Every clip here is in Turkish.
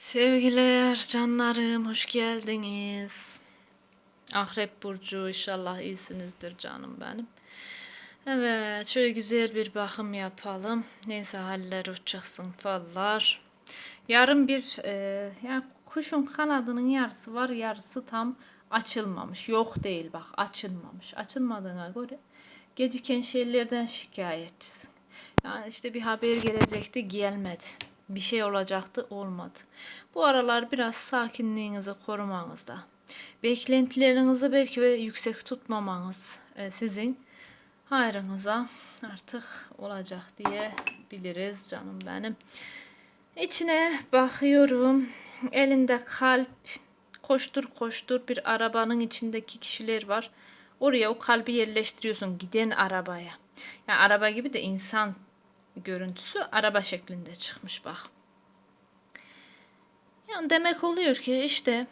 Sevgiler, canlarım, hoş geldiniz. Akrep Burcu, inşallah iyisinizdir canım benim. Evet, şöyle güzel bir bakım yapalım. Neyse haller uçacaksın fallar. Yarın bir, e, yani kuşun kanadının yarısı var, yarısı tam açılmamış. Yok değil bak, açılmamış. Açılmadığına göre geciken şeylerden şikayetçisin. Yani işte bir haber gelecekti, gelmedi bir şey olacaktı olmadı. Bu aralar biraz sakinliğinizi korumanızda. Beklentilerinizi belki ve yüksek tutmamanız e, sizin hayrınıza artık olacak diye biliriz canım benim. İçine bakıyorum. Elinde kalp koştur koştur bir arabanın içindeki kişiler var. Oraya o kalbi yerleştiriyorsun giden arabaya. Yani araba gibi de insan görüntüsü araba şeklinde çıkmış bak. Yani demek oluyor ki işte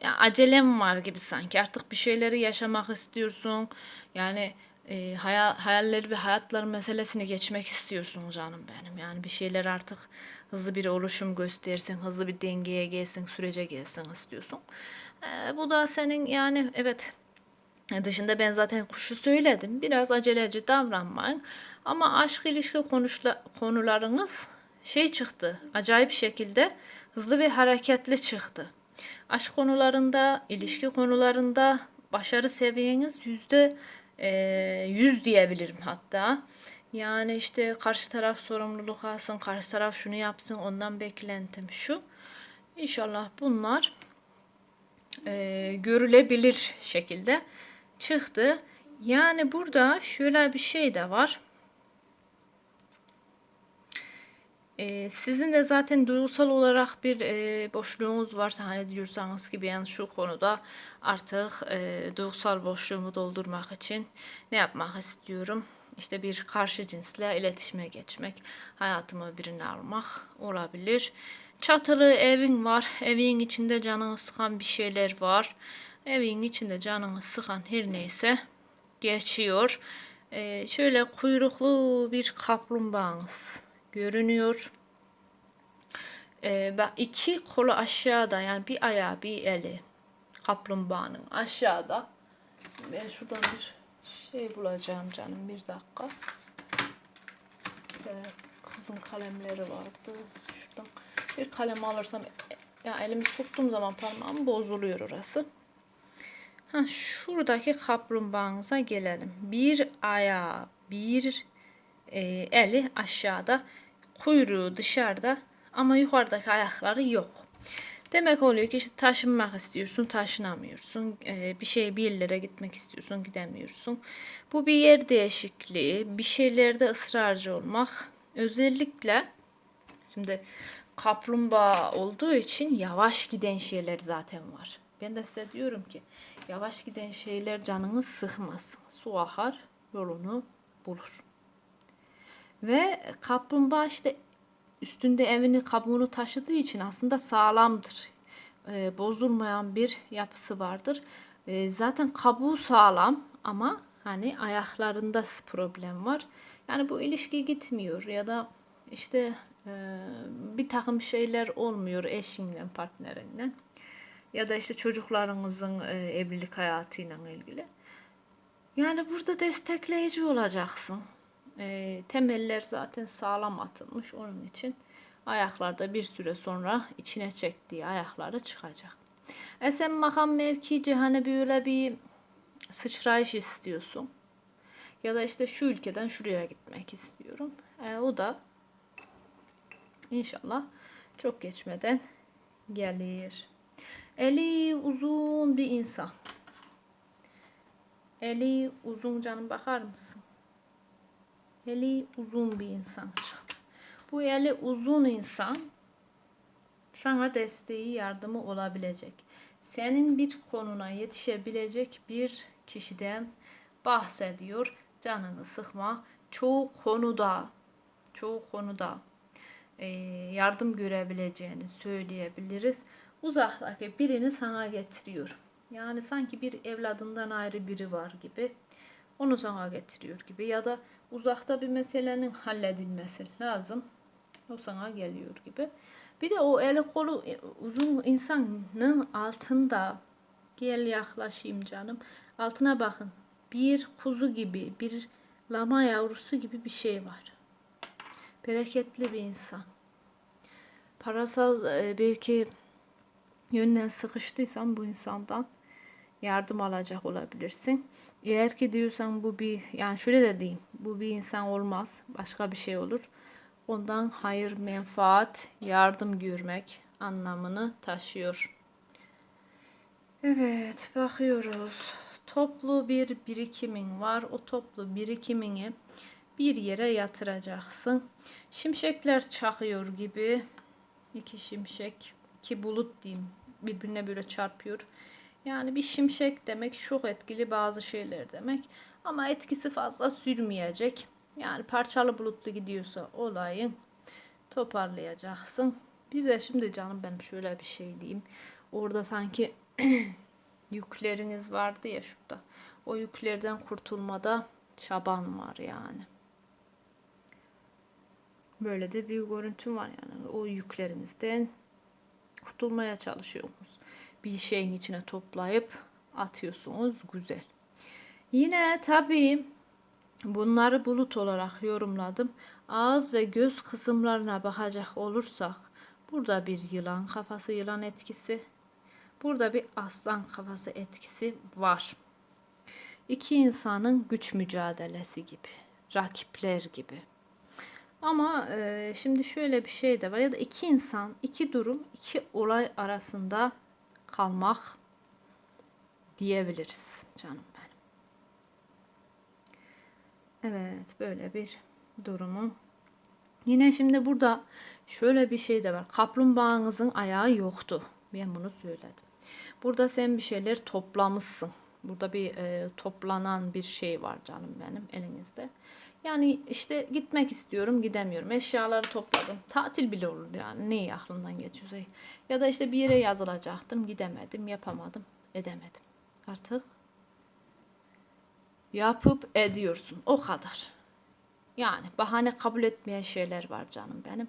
ya acelem var gibi sanki artık bir şeyleri yaşamak istiyorsun. Yani e, hayal, hayalleri ve hayatların meselesini geçmek istiyorsun canım benim. Yani bir şeyler artık hızlı bir oluşum göstersin, hızlı bir dengeye gelsin, sürece gelsin istiyorsun. E, bu da senin yani evet dışında ben zaten kuşu söyledim. Biraz aceleci davranmayın. Ama aşk ilişki konuşla, konularınız şey çıktı. Acayip şekilde hızlı ve hareketli çıktı. Aşk konularında, ilişki konularında başarı seviyeniz yüzde e, yüz diyebilirim hatta. Yani işte karşı taraf sorumluluk alsın, karşı taraf şunu yapsın, ondan beklentim şu. İnşallah bunlar e, görülebilir şekilde çıktı. Yani burada şöyle bir şey de var. Ee, sizin de zaten duygusal olarak bir e, boşluğunuz varsa hani diyorsanız ki ben şu konuda artık e, duygusal boşluğumu doldurmak için ne yapmak istiyorum? İşte bir karşı cinsle iletişime geçmek, hayatıma birini almak olabilir. Çatılı evin var, evin içinde canını sıkan bir şeyler var. Evin içinde canını sıkan her neyse geçiyor. Ee, şöyle kuyruklu bir kaplumbağanız görünüyor. Ee, bak iki kolu aşağıda yani bir ayağı bir eli kaplumbağanın aşağıda. Ben şuradan bir şey bulacağım canım bir dakika. Böyle kızın kalemleri vardı. Şuradan bir kalem alırsam ya elimi soktuğum zaman parmağım bozuluyor orası. Ha, şuradaki kaplumbağanıza gelelim. Bir ayağı, bir e, eli aşağıda, kuyruğu dışarıda ama yukarıdaki ayakları yok. Demek oluyor ki işte taşınmak istiyorsun, taşınamıyorsun. Ee, bir şey bir yerlere gitmek istiyorsun, gidemiyorsun. Bu bir yer değişikliği, bir şeylerde ısrarcı olmak. Özellikle şimdi kaplumbağa olduğu için yavaş giden şeyler zaten var. Ben de size diyorum ki yavaş giden şeyler canını sıkmasın. Su akar, yolunu bulur. Ve kaplumbağa işte üstünde evini kabuğunu taşıdığı için aslında sağlamdır. E, bozulmayan bir yapısı vardır. E, zaten kabuğu sağlam ama hani ayaklarında problem var. Yani bu ilişki gitmiyor ya da işte e, bir takım şeyler olmuyor eşinle, partnerinle ya da işte çocuklarınızın e, evlilik hayatıyla ilgili. Yani burada destekleyici olacaksın. E, temeller zaten sağlam atılmış onun için ayaklarda bir süre sonra içine çektiği ayakları çıkacak. E sen makam mevkici hani böyle bir sıçrayış istiyorsun. Ya da işte şu ülkeden şuraya gitmek istiyorum. E, o da inşallah çok geçmeden gelir. Eli uzun bir insan. Eli uzun canım bakar mısın? Eli uzun bir insan çıktı. Bu eli uzun insan sana desteği, yardımı olabilecek. Senin bir konuna yetişebilecek bir kişiden bahsediyor. Canını sıkma. Çoğu konuda, çoğu konuda yardım görebileceğini söyleyebiliriz. Uzaktaki birini sana getiriyor. Yani sanki bir evladından ayrı biri var gibi onu sana getiriyor gibi ya da uzakta bir meselenin halledilmesi lazım. O sana geliyor gibi. Bir de o eli kolu uzun insanın altında gel yaklaşayım canım. Altına bakın. Bir kuzu gibi, bir lama yavrusu gibi bir şey var. Bereketli bir insan. Parasal e, belki yönden sıkıştıysan bu insandan yardım alacak olabilirsin. Eğer ki diyorsan bu bir yani şöyle de diyeyim bu bir insan olmaz başka bir şey olur. Ondan hayır, menfaat, yardım görmek anlamını taşıyor. Evet bakıyoruz. Toplu bir birikimin var. O toplu birikimini bir yere yatıracaksın. Şimşekler çakıyor gibi. İki şimşek, iki bulut diyeyim birbirine böyle çarpıyor. Yani bir şimşek demek çok etkili bazı şeyler demek. Ama etkisi fazla sürmeyecek. Yani parçalı bulutlu gidiyorsa olayın toparlayacaksın. Bir de şimdi canım ben şöyle bir şey diyeyim. Orada sanki yükleriniz vardı ya şurada. O yüklerden kurtulmada çaban var yani. Böyle de bir görüntüm var yani. O yüklerinizden kurtulmaya çalışıyorsunuz. Bir şeyin içine toplayıp atıyorsunuz. Güzel. Yine tabii bunları bulut olarak yorumladım. Ağız ve göz kısımlarına bakacak olursak burada bir yılan kafası yılan etkisi. Burada bir aslan kafası etkisi var. İki insanın güç mücadelesi gibi, rakipler gibi. Ama e, şimdi şöyle bir şey de var ya da iki insan, iki durum, iki olay arasında kalmak diyebiliriz canım benim. Evet böyle bir durumun. Yine şimdi burada şöyle bir şey de var. Kaplumbağanızın ayağı yoktu. Ben bunu söyledim. Burada sen bir şeyler toplamışsın. Burada bir e, toplanan bir şey var canım benim elinizde. Yani işte gitmek istiyorum gidemiyorum. Eşyaları topladım. Tatil bile olur yani. Neyi aklından geçiyorsa. Ya da işte bir yere yazılacaktım. Gidemedim, yapamadım, edemedim. Artık yapıp ediyorsun. O kadar. Yani bahane kabul etmeyen şeyler var canım benim.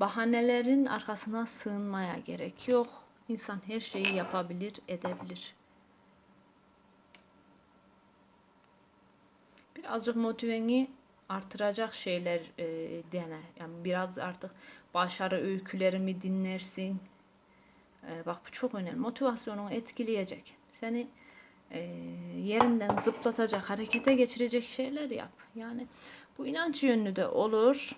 Bahanelerin arkasına sığınmaya gerek yok. İnsan her şeyi yapabilir, edebilir. Birazcık motiveni artıracak şeyler e, dene. Yani biraz artık başarı öykülerimi dinlersin. E, bak bu çok önemli. Motivasyonunu etkileyecek. Seni e, yerinden zıplatacak, harekete geçirecek şeyler yap. Yani bu inanç yönlü de olur.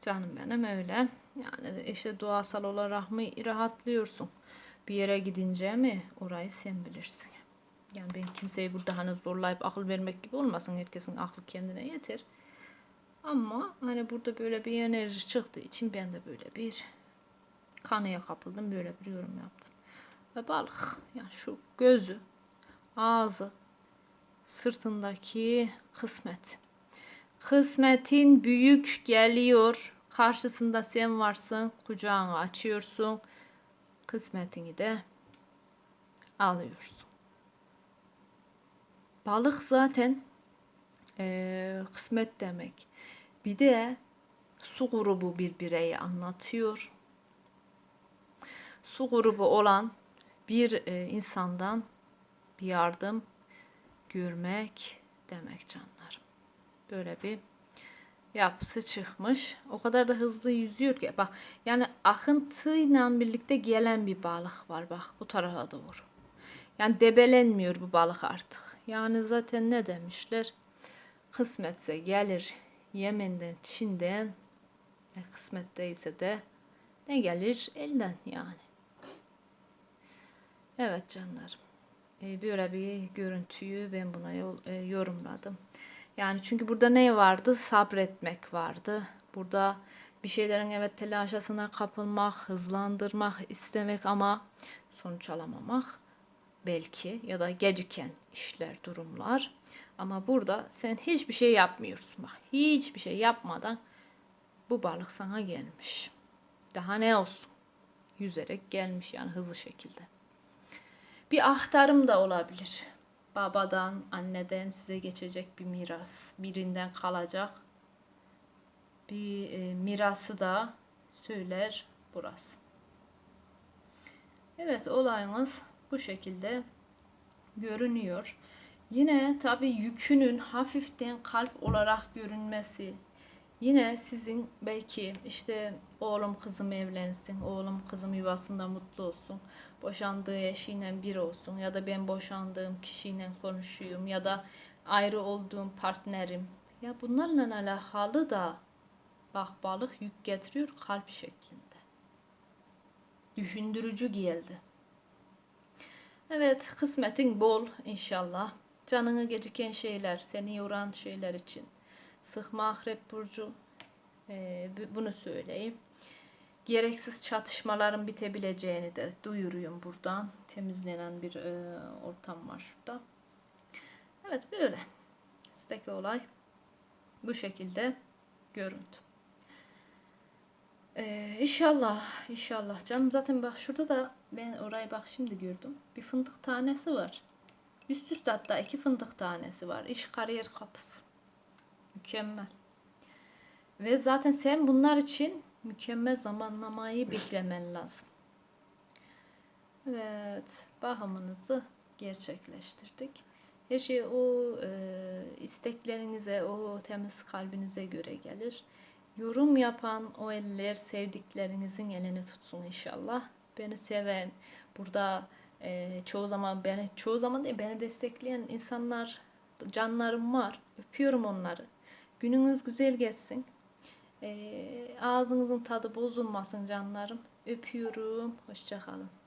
Canım benim öyle. Yani işte duasal olarak mı rahatlıyorsun? Bir yere gidince mi? Orayı sen bilirsin. Yani ben kimseyi burada hani zorlayıp akıl vermek gibi olmasın. Herkesin aklı kendine yeter. Ama hani burada böyle bir enerji çıktığı için ben de böyle bir kanıya kapıldım. Böyle bir yorum yaptım. Ve balık yani şu gözü, ağzı, sırtındaki kısmet. Kısmetin büyük geliyor. Karşısında sen varsın. Kucağını açıyorsun. Kısmetini de alıyorsun. Balık zaten e, kısmet demek. Bir de su grubu bir bireyi anlatıyor. Su grubu olan bir e, insandan bir yardım görmek demek canlarım. Böyle bir yapısı çıkmış. O kadar da hızlı yüzüyor ki bak yani akıntıyla birlikte gelen bir balık var bak bu tarafa doğru. Yani debelenmiyor bu balık artık. Yani zaten ne demişler? Kısmetse gelir Yemen'den, Çin'den, e, kısmet değilse de ne gelir elden yani. Evet canlarım. E, böyle bir görüntüyü ben buna yol, e, yorumladım. Yani çünkü burada ne vardı? Sabretmek vardı. Burada bir şeylerin evet telaşasına kapılmak, hızlandırmak istemek ama sonuç alamamak belki ya da geciken işler, durumlar. Ama burada sen hiçbir şey yapmıyorsun. Bak hiçbir şey yapmadan bu balık sana gelmiş. Daha ne olsun? Yüzerek gelmiş yani hızlı şekilde. Bir aktarım da olabilir. Babadan, anneden size geçecek bir miras. Birinden kalacak bir e, mirası da söyler burası. Evet olayınız bu şekilde görünüyor. Yine tabi yükünün hafiften kalp olarak görünmesi. Yine sizin belki işte oğlum kızım evlensin, oğlum kızım yuvasında mutlu olsun, boşandığı eşiyle bir olsun ya da ben boşandığım kişiyle konuşuyum ya da ayrı olduğum partnerim. Ya bunlarla alakalı da bak balık yük getiriyor kalp şeklinde. Düşündürücü geldi. Evet, kısmetin bol inşallah. Canını geciken şeyler, seni yoran şeyler için. Sıkma akrep burcu. Ee, bu- bunu söyleyeyim. Gereksiz çatışmaların bitebileceğini de duyuruyorum buradan. Temizlenen bir e, ortam var şurada. Evet böyle. Sizdeki olay bu şekilde görüntü. Ee, inşallah, inşallah canım zaten bak şurada da ben orayı bak şimdi gördüm. Bir fındık tanesi var. Üst üste hatta iki fındık tanesi var. İş kariyer kapısı. Mükemmel. Ve zaten sen bunlar için mükemmel zamanlamayı beklemen lazım. Evet, bakımınızı gerçekleştirdik. Her şey o e, isteklerinize, o temiz kalbinize göre gelir. Yorum yapan o eller sevdiklerinizin elini tutsun inşallah. Beni seven, burada e, çoğu zaman beni çoğu zaman değil beni destekleyen insanlar, canlarım var. Öpüyorum onları. Gününüz güzel geçsin. E, ağzınızın tadı bozulmasın canlarım. Öpüyorum. Hoşça kalın.